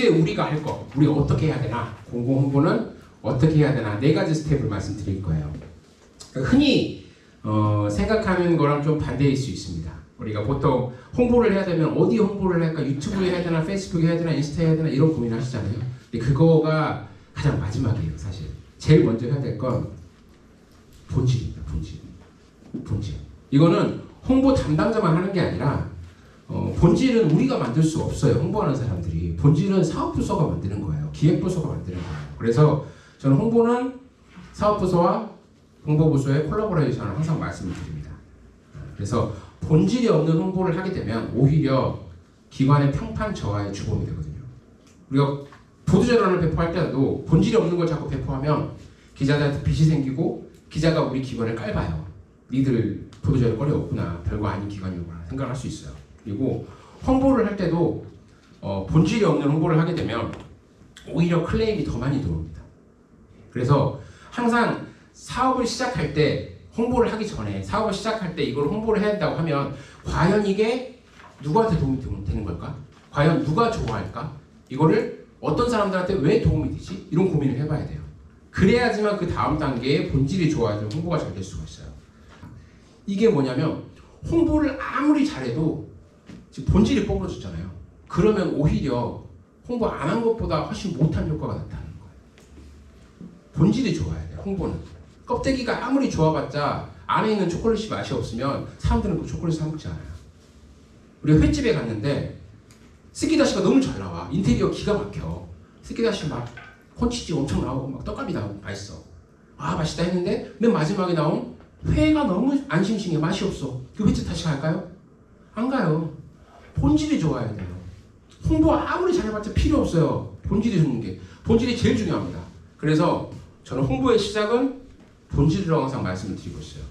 이제 우리가 할 거, 우리가 어떻게 해야 되나? 공공 홍보는 어떻게 해야 되나? 네 가지 스텝을 말씀드릴 거예요. 흔히 어, 생각하는 거랑 좀 반대일 수 있습니다. 우리가 보통 홍보를 해야 되면 어디 홍보를 할까? 유튜브에 해야 되나? 페이스북에 해야 되나? 인스타에 해야 되나? 이런 고민을 하시잖아요. 근데 그거가 가장 마지막이에요, 사실. 제일 먼저 해야 될 건 본질입니다, 본질. 본질. 이거는 홍보 담당자만 하는 게 아니라 어, 본질은 우리가 만들 수 없어요. 홍보하는 사람들이. 본질은 사업부서가 만드는 거예요. 기획부서가 만드는 거예요. 그래서 저는 홍보는 사업부서와 홍보부서의 콜라보레이션을 항상 말씀을 드립니다. 그래서 본질이 없는 홍보를 하게 되면 오히려 기관의 평판 저하에 주범이 되거든요. 우리가 보도자료를 배포할 때도 본질이 없는 걸 자꾸 배포하면 기자들한테 빚이 생기고 기자가 우리 기관을 깔봐요. 니들 보도자료 거리 없구나. 별거 아닌 기관이구나 생각할 수 있어요. 그리고 홍보를 할 때도 어, 본질이 없는 홍보를 하게 되면 오히려 클레임이 더 많이 들어옵니다. 그래서 항상 사업을 시작할 때 홍보를 하기 전에 사업을 시작할 때 이걸 홍보를 해야 한다고 하면 과연 이게 누구한테 도움이 되- 되는 걸까? 과연 누가 좋아할까? 이거를 어떤 사람들한테 왜 도움이 되지? 이런 고민을 해봐야 돼요. 그래야지만 그 다음 단계에 본질이 좋아져 홍보가 잘 될 수가 있어요. 이게 뭐냐면 홍보를 아무리 잘해도 지금 본질이 뻐그러졌잖아요. 그러면 오히려 홍보 안 한 것보다 훨씬 못한 효과가 나타나는 거예요. 본질이 좋아야 돼요. 홍보는 껍데기가 아무리 좋아봤자 안에 있는 초콜릿이 맛이 없으면 사람들은 그 초콜릿 사 먹지 않아요. 우리가 횟집에 갔는데 스키다시가 너무 잘 나와. 인테리어 기가 막혀. 스키다시 막 콘치즈 엄청 나오고 막 떡갈비 나오고 맛있어. 아 맛있다 했는데 맨 마지막에 나온 회가 너무 안 싱싱해 맛이 없어. 그 횟집 다시 갈까요? 안 가요. 본질이 좋아야 돼요. 홍보 아무리 잘해봤자 필요 없어요. 본질이 좋은 게 본질이 제일 중요합니다. 그래서 저는 홍보의 시작은 본질이라고 항상 말씀을 드리고 있어요.